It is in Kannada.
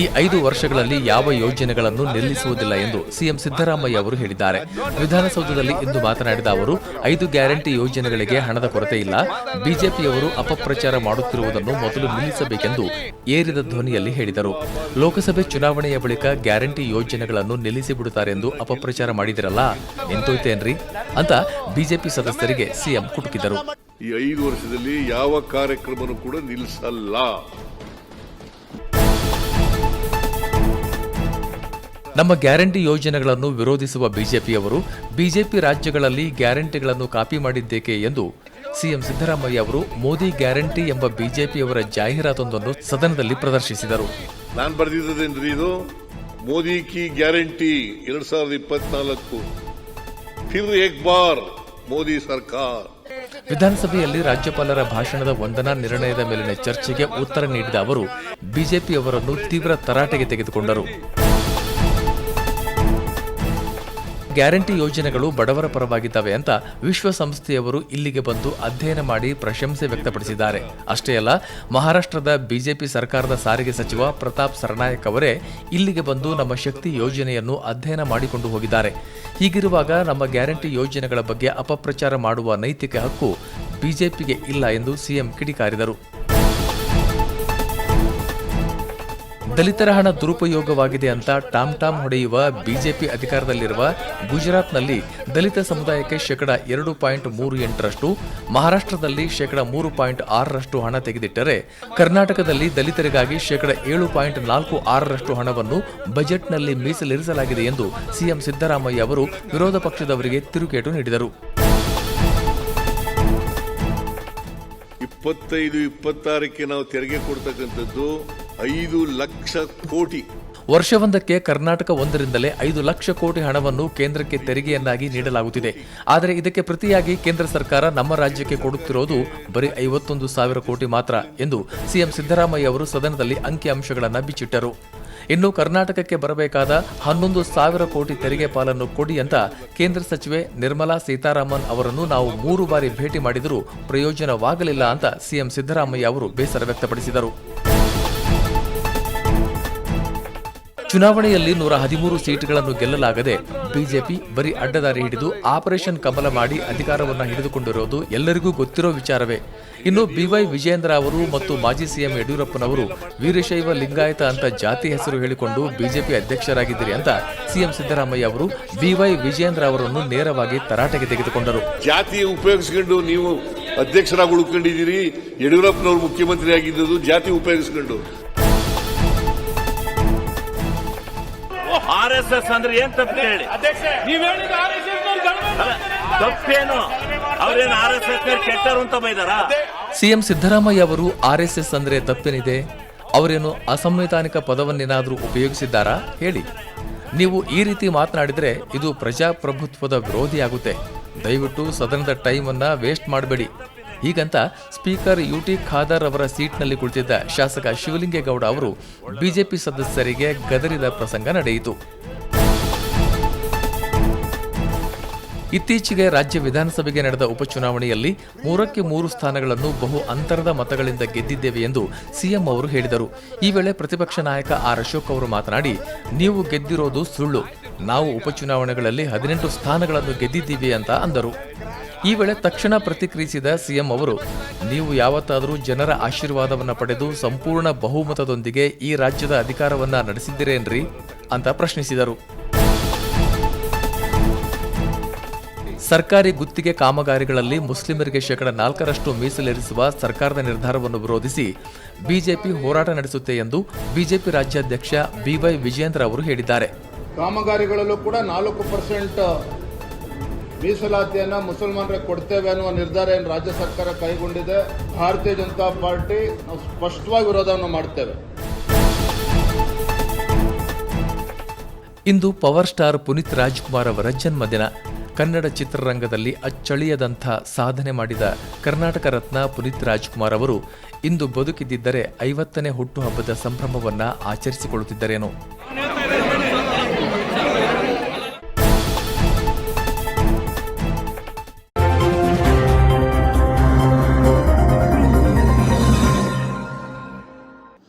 ಈ ಐದು ವರ್ಷಗಳಲ್ಲಿ ಯಾವ ಯೋಜನೆಗಳನ್ನು ನಿಲ್ಲಿಸುವುದಿಲ್ಲ ಎಂದು ಸಿಎಂ ಸಿದ್ದರಾಮಯ್ಯ ಅವರು ಹೇಳಿದ್ದಾರೆ. ವಿಧಾನಸೌಧದಲ್ಲಿ ಇಂದು ಮಾತನಾಡಿದ ಅವರು, ಐದು ಗ್ಯಾರಂಟಿ ಯೋಜನೆಗಳಿಗೆ ಹಣದ ಕೊರತೆ ಇಲ್ಲ. ಬಿಜೆಪಿಯವರು ಅಪಪ್ರಚಾರ ಮಾಡುತ್ತಿರುವುದನ್ನು ಮೊದಲು ನಿಲ್ಲಿಸಬೇಕೆಂದು ಏರಿದ ಧ್ವನಿಯಲ್ಲಿ ಹೇಳಿದರು. ಲೋಕಸಭೆ ಚುನಾವಣೆಯ ಬಳಿಕ ಗ್ಯಾರಂಟಿ ಯೋಜನೆಗಳನ್ನು ನಿಲ್ಲಿಸಿಬಿಡುತ್ತಾರೆ ಎಂದು ಅಪಪ್ರಚಾರ ಮಾಡಿದಿರಲ್ಲ, ಎಂತೋಯ್ತೇನ್ರಿ? ಅಂತ ಬಿಜೆಪಿ ಸದಸ್ಯರಿಗೆ ಸಿಎಂ ಕುಟುಕಿದರು. ಈ ಐದು ವರ್ಷದಲ್ಲಿ ಯಾವ ಕಾರ್ಯಕ್ರಮನೂ ಕೂಡ ನಿಲ್ಲಿಸಲ್ಲ. ನಮ್ಮ ಗ್ಯಾರಂಟಿ ಯೋಜನೆಗಳನ್ನು ವಿರೋಧಿಸುವ ಬಿಜೆಪಿಯವರು ಬಿಜೆಪಿ ರಾಜ್ಯಗಳಲ್ಲಿ ಗ್ಯಾರಂಟಿಗಳನ್ನು ಕಾಪಿ ಮಾಡಿದ್ದೇಕೆ ಎಂದು ಸಿಎಂ ಸಿದ್ದರಾಮಯ್ಯ ಅವರು ಮೋದಿ ಗ್ಯಾರಂಟಿ ಎಂಬ ಬಿಜೆಪಿಯವರ ಜಾಹೀರಾತೊಂದನ್ನು ಸದನದಲ್ಲಿ ಪ್ರದರ್ಶಿಸಿದರು. ನಾನು ಬರೆದಿದ್ದೇನ್ರಿ ಇದು? ಮೋದಿ ಕಿ ಗ್ಯಾರಂಟಿ ಎರಡ್ ಸಾವಿರದ ಇಪ್ಪತ್ನಾಲ್ಕು. ಫಿರ್ ಏಕ್ ಬಾರ್ ಮೋದಿ ಸರ್ಕಾರ. ವಿಧಾನಸಭೆಯಲ್ಲಿ ರಾಜ್ಯಪಾಲರ ಭಾಷಣದ ವಂದನಾ ನಿರ್ಣಯದ ಮೇಲಿನ ಚರ್ಚೆಗೆ ಉತ್ತರ ನೀಡಿದ ಅವರು ಬಿಜೆಪಿಯವರನ್ನು ತೀವ್ರ ತರಾಟೆಗೆ ತೆಗೆದುಕೊಂಡರು. ಗ್ಯಾರಂಟಿ ಯೋಜನೆಗಳು ಬಡವರ ಪರವಾಗಿದ್ದಾವೆ ಅಂತ ವಿಶ್ವಸಂಸ್ಥೆಯವರು ಇಲ್ಲಿಗೆ ಬಂದು ಅಧ್ಯಯನ ಮಾಡಿ ಪ್ರಶಂಸೆ ವ್ಯಕ್ತಪಡಿಸಿದ್ದಾರೆ. ಅಷ್ಟೇ ಅಲ್ಲ, ಮಹಾರಾಷ್ಟ್ರದ ಬಿಜೆಪಿ ಸರ್ಕಾರದ ಸಾರಿಗೆ ಸಚಿವ ಪ್ರತಾಪ್ ಸರ್ನಾಯಕ್ ಅವರೇ ಇಲ್ಲಿಗೆ ಬಂದು ನಮ್ಮ ಶಕ್ತಿ ಯೋಜನೆಯನ್ನು ಅಧ್ಯಯನ ಮಾಡಿಕೊಂಡು ಹೋಗಿದ್ದಾರೆ. ಹೀಗಿರುವಾಗ ನಮ್ಮ ಗ್ಯಾರಂಟಿ ಯೋಜನೆಗಳ ಬಗ್ಗೆ ಅಪಪ್ರಚಾರ ಮಾಡುವ ನೈತಿಕ ಹಕ್ಕು ಬಿಜೆಪಿಗೆ ಇಲ್ಲ ಎಂದು ಸಿಎಂ ಕಿಡಿಕಾರಿದರು. ದಲಿತರ ಹಣ ದುರುಪಯೋಗವಾಗಿದೆ ಅಂತ ಟಾಮ್ ಟಾಮ್ ಹೊಡೆಯುವ ಬಿಜೆಪಿ ಅಧಿಕಾರದಲ್ಲಿರುವ ಗುಜರಾತ್ನಲ್ಲಿ ದಲಿತ ಸಮುದಾಯಕ್ಕೆ ಶೇಕಡ ಎರಡು ಪಾಯಿಂಟ್ ಮೂರು ಎಂಟರಷ್ಟು, ಮಹಾರಾಷ್ಟ್ರದಲ್ಲಿ ಶೇಕಡ ಮೂರು ಪಾಯಿಂಟ್ ಆರರಷ್ಟು ಹಣ ತೆಗೆದಿಟ್ಟರೆ, ಕರ್ನಾಟಕದಲ್ಲಿ ದಲಿತರಿಗಾಗಿ ಶೇಕಡ ಏಳು ಪಾಯಿಂಟ್ ನಾಲ್ಕು ಆರರಷ್ಟು ಹಣವನ್ನು ಬಜೆಟ್ನಲ್ಲಿ ಮೀಸಲಿರಿಸಲಾಗಿದೆ ಎಂದು ಸಿಎಂ ಸಿದ್ದರಾಮಯ್ಯ ಅವರು ವಿರೋಧ ಪಕ್ಷದವರಿಗೆ ತಿರುಗೇಟು ನೀಡಿದರು. ಇಪ್ಪತ್ತೈದು, ಇಪ್ಪತ್ತಾರಕ್ಕೆ ನಾವು ತೆರಿಗೆ ಕೊಡ್ತಕ್ಕಂಥದ್ದು ಐದು ಲಕ್ಷ ಕೋಟಿ. ವರ್ಷವೊಂದಕ್ಕೆ ಕರ್ನಾಟಕ ಒಂದರಿಂದಲೇ ಐದು ಲಕ್ಷ ಕೋಟಿ ಹಣವನ್ನು ಕೇಂದ್ರಕ್ಕೆ ತೆರಿಗೆಯನ್ನಾಗಿ ನೀಡಲಾಗುತ್ತಿದೆ. ಆದರೆ ಇದಕ್ಕೆ ಪ್ರತಿಯಾಗಿ ಕೇಂದ್ರ ಸರ್ಕಾರ ನಮ್ಮ ರಾಜ್ಯಕ್ಕೆ ಕೊಡುತ್ತಿರೋದು ಬರೀ ಐವತ್ತೊಂದು ಸಾವಿರ ಕೋಟಿ ಮಾತ್ರ ಎಂದು ಸಿಎಂ ಸಿದ್ದರಾಮಯ್ಯ ಅವರು ಸದನದಲ್ಲಿ ಅಂಕಿಅಂಶಗಳನ್ನು ಬಿಚ್ಚಿಟ್ಟರು. ಇನ್ನು ಕರ್ನಾಟಕಕ್ಕೆ ಬರಬೇಕಾದ ಹನ್ನೊಂದು ಸಾವಿರ ಕೋಟಿ ತೆರಿಗೆ ಪಾಲನ್ನು ಕೊಡಿ ಅಂತ ಕೇಂದ್ರ ಸಚಿವೆ ನಿರ್ಮಲಾ ಸೀತಾರಾಮನ್ ಅವರನ್ನು ನಾವು ಮೂರು ಬಾರಿ ಭೇಟಿ ಮಾಡಿದರೂ ಪ್ರಯೋಜನವಾಗಲಿಲ್ಲ ಅಂತ ಸಿಎಂ ಸಿದ್ದರಾಮಯ್ಯ ಅವರು ಬೇಸರ ವ್ಯಕ್ತಪಡಿಸಿದರು. ಚುನಾವಣೆಯಲ್ಲಿ ನೂರ ಹದಿಮೂರು ಸೀಟುಗಳನ್ನು ಗೆಲ್ಲಲಾಗದೆ ಬಿಜೆಪಿ ಬರೀ ಅಡ್ಡದಾರಿ ಹಿಡಿದು ಆಪರೇಷನ್ ಕಮಲ ಮಾಡಿ ಅಧಿಕಾರವನ್ನು ಹಿಡಿದುಕೊಂಡಿರೋದು ಎಲ್ಲರಿಗೂ ಗೊತ್ತಿರೋ ವಿಚಾರವೇ. ಇನ್ನು ಬಿವೈ ವಿಜೇಂದ್ರ ಅವರು ಮತ್ತು ಮಾಜಿ ಸಿಎಂ ಯಡಿಯೂರಪ್ಪನವರು ವೀರಶೈವ ಲಿಂಗಾಯತ ಅಂತ ಜಾತಿ ಹೆಸರು ಹೇಳಿಕೊಂಡು ಬಿಜೆಪಿ ಅಧ್ಯಕ್ಷರಾಗಿದ್ದೀರಿ ಅಂತ ಸಿಎಂ ಸಿದ್ದರಾಮಯ್ಯ ಅವರು ಬಿವೈ ವಿಜೇಂದ್ರ ಅವರನ್ನು ನೇರವಾಗಿ ತರಾಟೆಗೆ ತೆಗೆದುಕೊಂಡರು. ಜಾತಿ ಉಪಯೋಗಿಸಿಕೊಂಡು ನೀವು ಅಧ್ಯಕ್ಷರಾಗಿ ಉಳ್ಕೊಂಡಿದ್ದೀರಿ, ಯಡಿಯೂರಪ್ಪನವರು ಮುಖ್ಯಮಂತ್ರಿ ಆಗಿದ್ದು ಜಾತಿ ಉಪಯೋಗಿಸ್ಕೊಂಡು. ಆರ್ ಎಸ್ ಎಸ್ ಅಂದ್ರೆ ಏನ್ ತಪ್ಪು ಹೇಳಿ? ತಪ್ಪೇನು? ಅವ್ರೇನು ಆರ್ ಎಸ್ ಎಸ್ ಕೆಟ್ಟರು ಅಂತ ಬೈದಾರ? ಸಿಎಂ ಸಿದ್ದರಾಮಯ್ಯ ಅವರು ಆರ್ಎಸ್ಎಸ್ ಅಂದ್ರೆ ತಪ್ಪೇನಿದೆ? ಅವರೇನು ಅಸಂವಿಧಾನಿಕ ಪದವನ್ನೇನಾದರೂ ಉಪಯೋಗಿಸಿದ್ದಾರಾ? ಹೇಳಿ. ನೀವು ಈ ರೀತಿ ಮಾತನಾಡಿದರೆ ಇದು ಪ್ರಜಾಪ್ರಭುತ್ವದ ವಿರೋಧಿಯಾಗುತ್ತೆ. ದಯವಿಟ್ಟು ಸದನದ ಟೈಮನ್ನು ಅನ್ನ ವೇಸ್ಟ್ ಮಾಡಬೇಡಿ. ಹೀಗಂತ ಸ್ಪೀಕರ್ ಯು ಟಿ ಖಾದರ್ ಅವರ ಸೀಟ್ನಲ್ಲಿ ಕುಳಿತಿದ್ದ ಶಾಸಕ ಶಿವಲಿಂಗೇಗೌಡ ಅವರು ಬಿಜೆಪಿ ಸದಸ್ಯರಿಗೆ ಗದರಿದ ಪ್ರಸಂಗ ನಡೆಯಿತು. ಇತ್ತೀಚೆಗೆ ರಾಜ್ಯ ವಿಧಾನಸಭೆಗೆ ನಡೆದ ಉಪಚುನಾವಣೆಯಲ್ಲಿ ಮೂರಕ್ಕೆ ಮೂರು ಸ್ಥಾನಗಳನ್ನು ಬಹು ಅಂತರದ ಮತಗಳಿಂದ ಗೆದ್ದಿದ್ದೇವೆ ಎಂದು ಸಿಎಂ ಅವರು ಹೇಳಿದರು. ಈ ವೇಳೆ ಪ್ರತಿಪಕ್ಷ ನಾಯಕ ಆರ್ ಅಶೋಕ್ ಅವರು ಮಾತನಾಡಿ, ನೀವು ಗೆದ್ದಿರೋದು ಸುಳ್ಳು. ನಾವು ಉಪಚುನಾವಣೆಗಳಲ್ಲಿ ಹದಿನೆಂಟು ಸ್ಥಾನಗಳನ್ನು ಗೆದ್ದಿದ್ದೀವಿ ಅಂತ ಅಂದರು. ಈ ವೇಳೆ ತಕ್ಷಣ ಪ್ರತಿಕ್ರಿಯಿಸಿದ ಸಿಎಂ ಅವರು, ನೀವು ಯಾವತ್ತಾದರೂ ಜನರ ಆಶೀರ್ವಾದವನ್ನು ಪಡೆದು ಸಂಪೂರ್ಣ ಬಹುಮತದೊಂದಿಗೆ ಈ ರಾಜ್ಯದ ಅಧಿಕಾರವನ್ನ ನಡೆಸಿದ್ದೀರೇನ್ರಿ? ಅಂತ ಪ್ರಶ್ನಿಸಿದರು. ಸರ್ಕಾರಿ ಗುತ್ತಿಗೆ ಕಾಮಗಾರಿಗಳಲ್ಲಿ ಮುಸ್ಲಿಮರಿಗೆ ಶೇಕಡ ನಾಲ್ಕರಷ್ಟು ಮೀಸಲಿರಿಸುವ ಸರ್ಕಾರದ ನಿರ್ಧಾರವನ್ನು ವಿರೋಧಿಸಿ ಬಿಜೆಪಿ ಹೋರಾಟ ನಡೆಸುತ್ತೆ ಎಂದು ಬಿಜೆಪಿ ರಾಜ್ಯಾಧ್ಯಕ್ಷ ಬಿವೈ ವಿಜಯೇಂದ್ರ ಅವರು ಹೇಳಿದ್ದಾರೆ. ಕಾಮಗಾರಿಗಳಲ್ಲೂ ಕೂಡ ನಾಲ್ಕು ಪರ್ಸೆಂಟ್ ಮೀಸಲಾತಿಯನ್ನು ಮುಸಲ್ಮಾನರಿಗೆ ಕೊಡ್ತೇವೆ ಅನ್ನುವ ನಿರ್ಧಾರ ಏನು ರಾಜ್ಯ ಸರ್ಕಾರ ಕೈಗೊಂಡಿದೆ, ಭಾರತೀಯ ಜನತಾ ಪಾರ್ಟಿ ನಾವು ಸ್ಪಷ್ಟವಾಗಿ ವಿರೋಧವನ್ನು ಮಾಡ್ತೇವೆ. ಇಂದು ಪವರ್ ಸ್ಟಾರ್ ಪುನೀತ್ ರಾಜ್ಕುಮಾರ್ ಅವರ ಜನ್ಮದಿನ. ಕನ್ನಡ ಚಿತ್ರರಂಗದಲ್ಲಿ ಅಚ್ಚಳಿಯದಂಥ ಸಾಧನೆ ಮಾಡಿದ ಕರ್ನಾಟಕ ರತ್ನ ಪುನೀತ್ ರಾಜ್ಕುಮಾರ್ ಅವರು ಇಂದು ಬದುಕಿದ್ದಿದ್ದರೆ ಐವತ್ತನೇ ಹುಟ್ಟುಹಬ್ಬದ ಸಂಭ್ರಮವನ್ನು ಆಚರಿಸಿಕೊಳ್ಳುತ್ತಿದ್ದರೇನೋ.